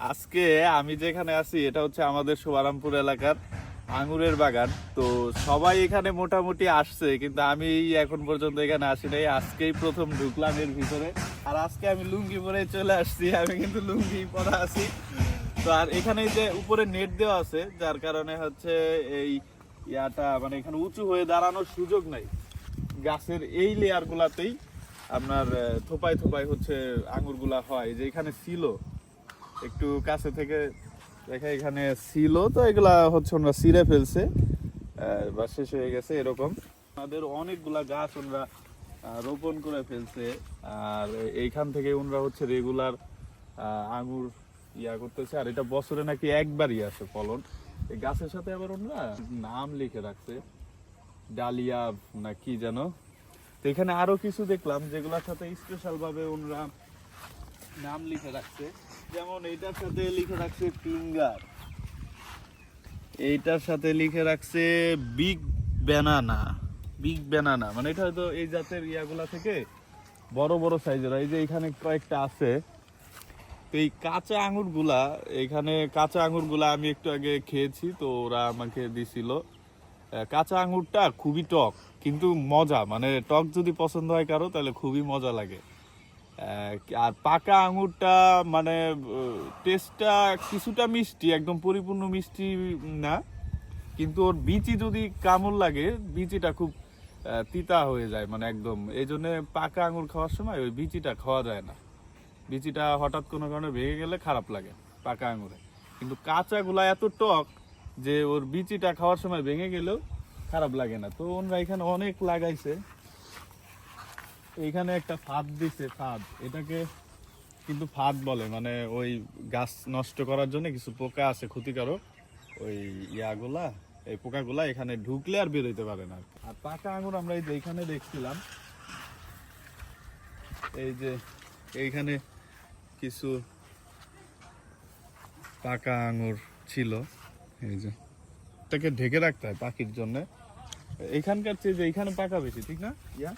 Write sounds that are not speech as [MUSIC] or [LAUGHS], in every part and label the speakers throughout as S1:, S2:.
S1: আজকে আমি যেখানে আছি, এটা হচ্ছে আমাদের শোভারামপুর এলাকার আঙুরের বাগান। তো সবাই এখানে মোটামুটি আসছে, কিন্তু আমি এখন পর্যন্ত এখানে আসি নাই। আজকেই প্রথম ঢুকলাম এর ভিতরে। আর আজকে আমি লুঙ্গি পরে চলে আসছি, আমি কিন্তু লুঙ্গি পরা আছি। তো আর এখানে যে উপরে নেট দেওয়া আছে, যার কারণে হচ্ছে এই ইয়াটা মানে এখানে উঁচু হয়ে দাঁড়ানোর সুযোগ নাই। গাছের এই লেয়ারগুলাতেই আপনার থোপায় থোপায় হচ্ছে আঙুরগুলা হয়, যে এখানে ছিল। একটু কাছে থেকে দেখা এখানে ছিল তো এগুলা হচ্ছে ওনারা ছিঁড়ে ফেলছে। বা শেষ হয়ে গেছে এরকম। আমাদের অনেকগুলা গাছ ওনারা রোপণ করে ফেলছে। আর এইখান থেকে ওনারা হচ্ছে রেগুলার আঙুর ইয়া করতেছে। আর এটা বছরে নাকি একবারই আসে ফলন। এই গাছের সাথে আবার ওনারা নাম লিখে রাখছে। ডালিয়া না কি যেন। তো এখানে আরও কিছু দেখলাম যেগুলোর সাথে স্পেশাল ভাবে ওনারা নাম লিখে রাখছে। যেমন এইটার সাথে লিখে রাখছে ফিঙ্গার। এইটার সাথে লিখে রাখছে বিগ ব্যানানা। বিগ ব্যানানা মানে এটা হয়তো এই জাতের ইয়াগুলা থেকে বড় বড় সাইজের। এই যে এখানে কয়েকটা আছে। তো এই কাঁচা আঙুরগুলা এখানে কাঁচা আঙুরগুলা আমি একটু আগে খেয়েছি, তো ওরা আমাকে দিছিল। কাঁচা আঙুরটা খুবই টক, কিন্তু মজা মানে টক যদি পছন্দ হয় কারও, তাহলে খুবই মজা লাগে। আর পাকা আঙুরটা মানে টেস্টটা কিছুটা মিষ্টি, একদম পরিপূর্ণ মিষ্টি না। কিন্তু ওর বিচি যদি কামড় লাগে, বিচিটা খুব তিতা হয়ে যায় মানে একদম। এই জন্যে পাকা আঙুর খাওয়ার সময় ওই বিচিটা খাওয়া যায় না। বিচিটা হঠাৎ কোনো কারণে ভেঙে গেলে খারাপ লাগে পাকা আঙুরে। কিন্তু কাঁচা গুলা এত টক যে ওর বিচিটা খাওয়ার সময় ভেঙে গেলেও খারাপ লাগে না। তো ওনরা এখানে অনেক লাগাইছে। এইখানে একটা ফাঁদ দিছে, ফাঁদ। এটাকে কিন্তু ফাঁদ বলে মানে ওই গাছ নষ্ট করার জন্য কিছু পোকা আছে, ক্ষতিকারক। ওই ইয়াগুলা, এই পোকাগুলা এখানে ঢুকলে আর বেরোইতে পারে না আর পাকা আঙুর আমরা এই যে এইখানে দেখছিলাম, এই যে এইখানে কিছু পাকা আঙুর ছিল, এই যে। এটাকে ঢেকে রাখতে হয় পাখির জন্য। এইখানকার চেয়ে যে এইখানে পাকা বেশি, ঠিক না? ইয়া?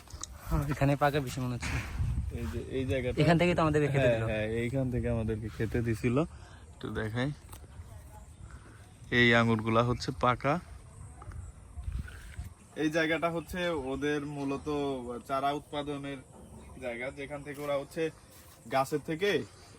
S2: এখানে পাকা বেশি মনে হচ্ছে।
S1: এই যে এই জায়গাটা
S2: এখান থেকে তো আমাদের খেতে
S1: হ্যাঁ
S2: দিল।
S1: হ্যাঁ এইখান থেকে আমাদেরকে খেতে দিছিল। একটু দেখাই। এই আঙ্গুরগুলা হচ্ছে পাকা। এই জায়গাটা হচ্ছে ওদের মূলত চারা উৎপাদনের জায়গা। যেখান থেকে ওরা হচ্ছে গাছের থেকে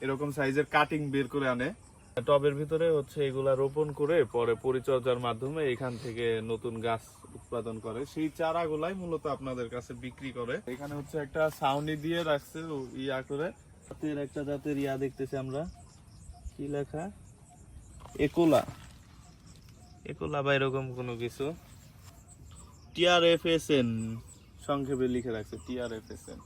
S1: এরকম সাইজের কাটিং বের করে আনে। টবের ভিতরে হচ্ছে এগুলা রোপণ করে পরে পরিচর্যার মাধ্যমে এখান থেকে নতুন গাছ উৎপাদন করে। সেই চারাগুলাই মূলত আপনাদের কাছে বিক্রি করে। এখানে হচ্ছে একটা ছাউনি দিয়ে রাখছে ইয়া করে। একটা জাতের ইয়া দেখতেছি আমরা। কি লেখা? একোলা। একোলা বা এরকম কোনো কিছু। টিআরএফএসএন সংক্ষেপে লিখে রাখছে টিআরএফএসএন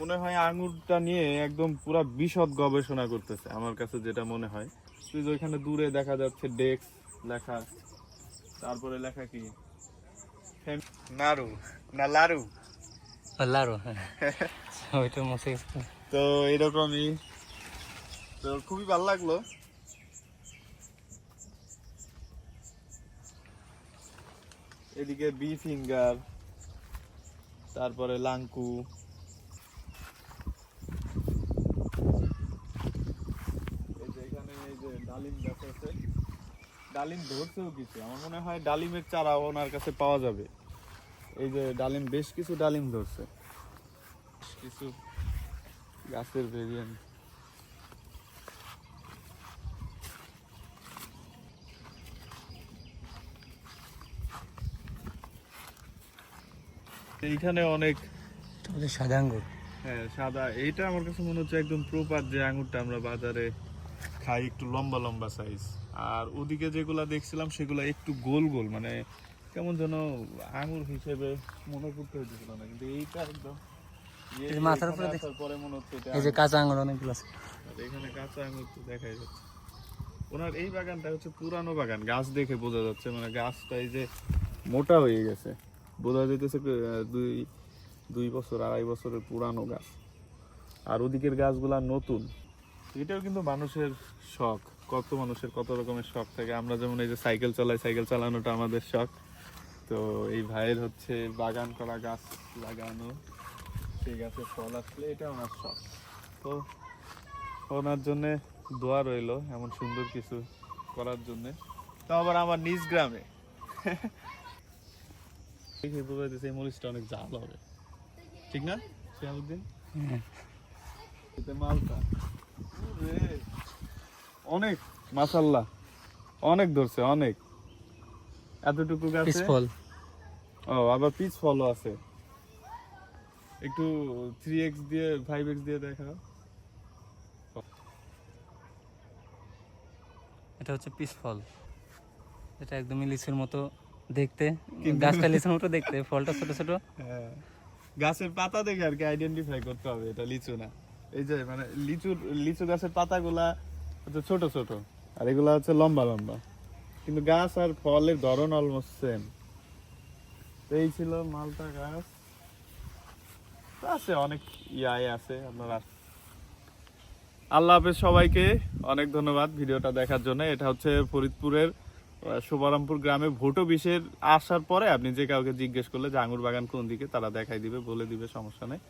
S1: মনে হয় আঙুরটা নিয়ে একদম পুরা বিশদ গবেষণা করতেছে, আমার কাছে যেটা মনে হয়। ওইখানে দূরে দেখা যাচ্ছে ডেক্স লেখা তারপরে লেখা কি? নাড়ু না লাড়ু
S2: হ্যাঁ। [LAUGHS] ওইটা মশে
S1: তো এরকমই। তো খুবই ভালো লাগল। এদিকে বি ফিঙ্গার তারপরে লাঙ্কু এই যে এখানে এই যে ডালিম গাছ আছে। ডালিম ধরছেও কিছু আমার মনে হয় ডালিমের চারা ওনার কাছে পাওয়া যাবে। এই যে ডালিম বেশ কিছু ডালিম ধরছে। কিছু গাছের ভেরিয়েন্ট এইখানে অনেক
S2: সাদা আঙ্গুর।
S1: হ্যাঁ সাদা। এইটা আমার কাছে মনে হচ্ছে একদম প্রপার যে আঙুরটা আমরা বাজারে খাই একটু লম্বা লম্বা সাইজ আর ওদিকে যেগুলা দেখছিলাম সেগুলা একটু গোল গোল মানে কেমন যেন আঙুর হিসেবে মনে করতে হয়েছিল না কিন্তু এইটা একদম
S2: মাথার উপরে
S1: পরে মনে হচ্ছে
S2: এই যে কাঁচা আঙ্গুর অনেকগুলো আছে।
S1: আর এখানে কাঁচা আঙুর তো দেখাই যাচ্ছে। ওনার এই বাগানটা হচ্ছে পুরানো বাগান গাছ দেখে বোঝা যাচ্ছে মানে গাছটা এই যে মোটা হয়ে গেছে। বোঝা দুই দুই বছর আড়াই বছরের পুরানো গাছ। আর ওদিকের গাছগুলা নতুন। এটাও কিন্তু মানুষের শখ। কত মানুষের কত রকমের শখ থাকে। আমরা যেমন এই যে সাইকেল চালাই সাইকেল চালানোটা আমাদের শখ। তো এই ভাইয়ের হচ্ছে বাগান করা গাছ লাগানো সেই গাছের ফল আসলে এটা ওনার শখ। তো ওনার জন্যে দোয়া রইল এমন সুন্দর কিছু করার জন্যে। তো আবার আমার নিজ গ্রামে। এই মরিচটা অনেক জাল হবে। ঠিক না? শিহাবুদ্দিন
S2: হ্যাঁ।
S1: মালটা। অনেক মাশাল্লাহ অনেক ধরছে অনেক। এতটুকু গাছে?
S2: পিসফল
S1: ও আবার পিচ ফলও আছে। একটু থ্রি এক্স দিয়ে ফাইভ এক্স দিয়ে দেখা
S2: এটা হচ্ছে পিসফল এটা একদমই লিচুর মতো দেখতে। গাছটা লিচুর মতো দেখতে। ফলটা ছোট ছোট।
S1: হ্যাঁ। গাছের পাতা দেখে আর কি আইডেন্টিফাই করতে হবে এটা লিচু না। এই যে মানে লিচু লিচু গাছের পাতাগুলা হচ্ছে ছোট ছোট। আর এগুলা হচ্ছে লম্বা লম্বা। কিন্তু গাছ আর ফলের ধরন অলমোস্ট সেম এই ছিল মালটা গাছ। আছে, অনেক ইয়াই আছে, আপনারা আল্লাহ হাফেজ সবাইকে অনেক ধন্যবাদ ভিডিওটা দেখার জন্য। এটা হচ্ছে ফরিদপুরের শুভারামপুর গ্রামে ভোটো বিশের আসার পরে আপনি যে কাউকে জিজ্ঞেস করলে যে আঙুর বাগান কোন দিকে, তারা দেখাই দিবে, বলে দিবে, সমস্যা নেই।